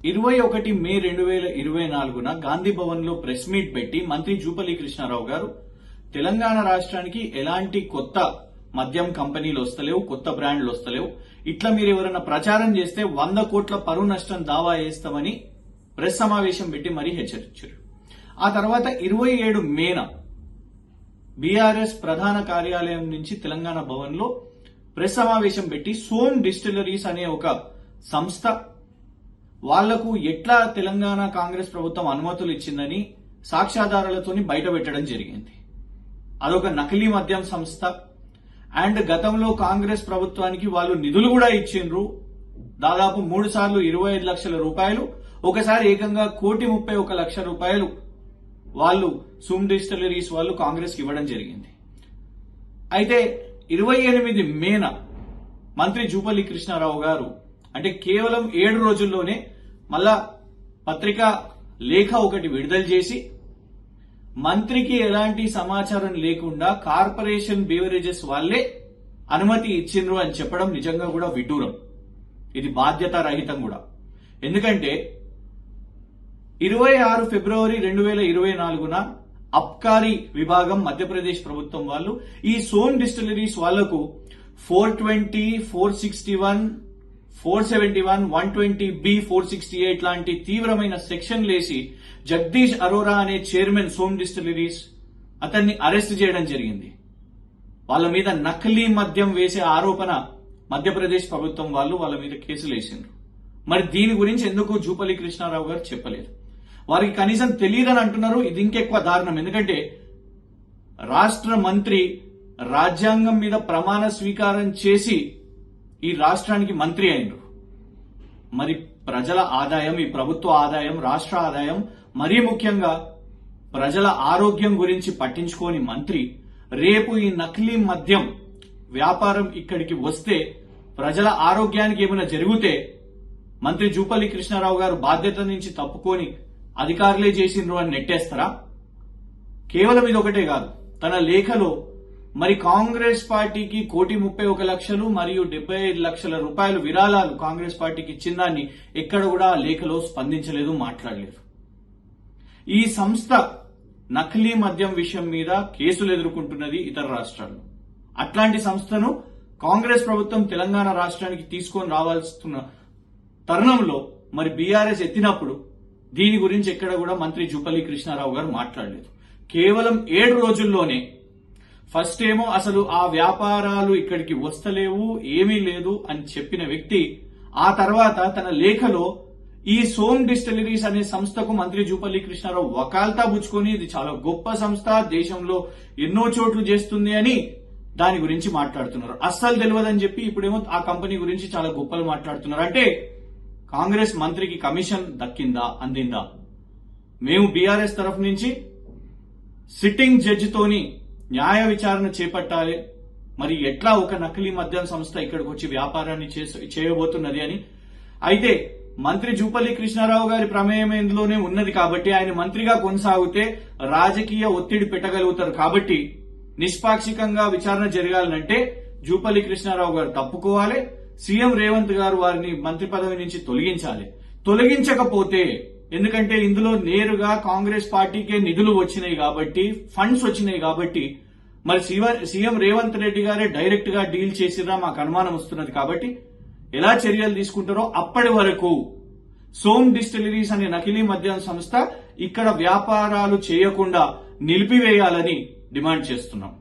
ఇరవై ఒకటి మే రెండు వేల ఇరవై నాలుగున గాంధీ భవన్లో ప్రెస్ మీట్ పెట్టి మంత్రి జూపల్లి కృష్ణారావు గారు తెలంగాణ రాష్ట్రానికి ఎలాంటి కొత్త మద్యం కంపెనీలు వస్తలేవు కొత్త బ్రాండ్లు వస్తలేవు ఇట్లా మీరు ఎవరైనా ప్రచారం చేస్తే వంద కోట్ల పరువు నష్టం దావా చేస్తామని ప్రెస్ సమావేశం పెట్టి మరీ హెచ్చరించారు. ఆ తర్వాత ఇరవై ఏడు మేన బీఆర్ఎస్ ప్రధాన కార్యాలయం నుంచి తెలంగాణ భవన్లో ప్రెస్ సమావేశం పెట్టి సోమ్ డిస్టిలరీస్ అనే ఒక సంస్థ వాళ్ళకు ఎట్లా తెలంగాణ కాంగ్రెస్ ప్రభుత్వం అనుమతులు ఇచ్చిందని సాక్ష్యాధారాలతోని బయట పెట్టడం జరిగింది. అదొక నకిలీ మద్యం సంస్థ. అండ్ గతంలో కాంగ్రెస్ ప్రభుత్వానికి వాళ్ళు నిధులు కూడా ఇచ్చిండ్రు. దాదాపు మూడు సార్లు ఇరవై ఐదు లక్షల రూపాయలు. ఒకసారి ఏకంగా కోటి ముప్పై ఒక లక్ష రూపాయలు వాళ్ళు సూమ్ డిస్టిలరీస్ వాళ్ళు కాంగ్రెస్కి ఇవ్వడం జరిగింది. అయితే ఇరవై ఎనిమిది మేన మంత్రి జూపల్లి కృష్ణారావు గారు అంటే కేవలం ఏడు రోజుల్లోనే మళ్ళా పత్రికా లేఖ ఒకటి విడుదల చేసి మంత్రికి ఎలాంటి సమాచారం లేకుండా కార్పొరేషన్ బీవరేజెస్ వాళ్ళే అనుమతి ఇచ్చిండ్రు అని చెప్పడం నిజంగా కూడా విడ్డూరం. ఇది బాధ్యత రహితం కూడా. ఎందుకంటే ఇరవై ఆరు ఫిబ్రవరి రెండు వేల ఇరవై నాలుగున అబ్కారీ విభాగం మధ్యప్రదేశ్ ప్రభుత్వం వాళ్ళు ఈ సోన్ డిస్టిలరీస్ వాళ్ళకు four twenty four sixty one four seventy one one twenty B four sixty eight లాంటి తీవ్రమైన సెక్షన్ వేసి జగదీష్ అరోరా అనే చైర్మన్ సోమ్ డిస్టిలరీస్ అతన్ని అరెస్ట్ చేయడం జరిగింది. వాళ్ళ మీద నకిలీ మద్యం వేసే ఆరోపణ మధ్యప్రదేశ్ ప్రభుత్వం వాళ్ళు వాళ్ళ మీద కేసులు వేసిండ్రు. మరి దీని గురించి ఎందుకు జూపల్లి కృష్ణారావు గారు చెప్పలేదు? వారికి కనీసం తెలియదని అంటున్నారు ఇది ఇంకెక్కువ దారుణం. ఎందుకంటే రాష్ట్ర మంత్రి రాజ్యాంగం మీద ప్రమాణ స్వీకారం చేసి ఈ రాష్ట్రానికి మంత్రి అయినరు మరి ప్రజల ఆదాయం ఈ ప్రభుత్వ ఆదాయం రాష్ట్ర ఆదాయం మరీ ముఖ్యంగా ప్రజల ఆరోగ్యం గురించి పట్టించుకోని మంత్రి రేపు ఈ నకిలీ మద్యం వ్యాపారం ఇక్కడికి వస్తే ప్రజల ఆరోగ్యానికి ఏమైనా జరిగితే మంత్రి జూపల్లి కృష్ణారావు గారు బాధ్యత నుంచి తప్పుకొని అధికారులే చేసిండ్రు అని నెట్టేస్తారా? కేవలం ఇది ఒకటే కాదు. తన లేఖలో మరి కాంగ్రెస్ పార్టీకి కోటి ముప్పై ఒక లక్షలు మరియు డెబ్బై ఐదు లక్షల రూపాయలు విరాళాలు కాంగ్రెస్ పార్టీకి ఇచ్చిందాన్ని ఎక్కడ కూడా లేఖలో స్పందించలేదు మాట్లాడలేదు. ఈ సంస్థ నకిలీ మద్యం విషయం మీద కేసులు ఎదుర్కొంటున్నది ఇతర రాష్ట్రాలు. అట్లాంటి సంస్థను కాంగ్రెస్ ప్రభుత్వం తెలంగాణ రాష్ట్రానికి తీసుకొని రావాల్సిన తరుణంలో మరి బీఆర్ఎస్ ఎత్తినప్పుడు దీని గురించి ఎక్కడ కూడా మంత్రి జుపల్లి కృష్ణారావు గారు మాట్లాడలేదు. కేవలం ఏడు రోజుల్లోనే ఫస్ట్ ఏమో అసలు ఆ వ్యాపారాలు ఇక్కడికి వస్తలేవు ఏమీ లేదు అని చెప్పిన వ్యక్తి ఆ తర్వాత తన లేఖలో ఈ సోమ్ డిస్టిలరీస్ అనే సంస్థకు మంత్రి జూపల్లి కృష్ణారావు వకాల్తా పుచ్చుకొని ఇది చాలా గొప్ప సంస్థ దేశంలో ఎన్నో చోట్లు చేస్తుంది అని దాని గురించి మాట్లాడుతున్నారు. అస్సలు తెలియదని చెప్పి ఇప్పుడేమో ఆ కంపెనీ గురించి చాలా గొప్పలు మాట్లాడుతున్నారు. అంటే కాంగ్రెస్ మంత్రికి కమిషన్ దక్కిందా అందిందా? మేము బీఆర్ఎస్ తరఫు నుంచి సిట్టింగ్ జడ్జితోని న్యాయ విచారణ చేపట్టాలి. మరి ఎట్లా ఒక నకిలీ మద్యం సంస్థ ఇక్కడికి వచ్చి వ్యాపారాన్ని చేయబోతున్నది అని. అయితే మంత్రి జూపల్లి కృష్ణారావు గారి ప్రమేయం ఇందులోనే ఉన్నది కాబట్టి ఆయన మంత్రిగా కొనసాగితే రాజకీయ ఒత్తిడి పెట్టగలుగుతారు. కాబట్టి నిష్పాక్షికంగా విచారణ జరగాలంటే జూపల్లి కృష్ణారావు గారు తప్పుకోవాలి. సీఎం రేవంత్ గారు వారిని మంత్రి పదవి నుంచి తొలగించాలి. తొలగించకపోతే ఎందుకంటే ఇందులో నేరుగా కాంగ్రెస్ పార్టీకే నిధులు వచ్చినాయి కాబట్టి ఫండ్స్ వచ్చినాయి కాబట్టి మరి సీఎం రేవంత్ రెడ్డి గారే డైరెక్ట్గా డీల్ చేసిరా మాకు అనుమానం వస్తున్నది కాబట్టి ఎలా చర్యలు తీసుకుంటారో అప్పటి వరకు సోమ్ డిస్టిలరీస్ అనే నకిలీ మద్యం సంస్థ ఇక్కడ వ్యాపారాలు చేయకుండా నిలిపివేయాలని డిమాండ్ చేస్తున్నాం.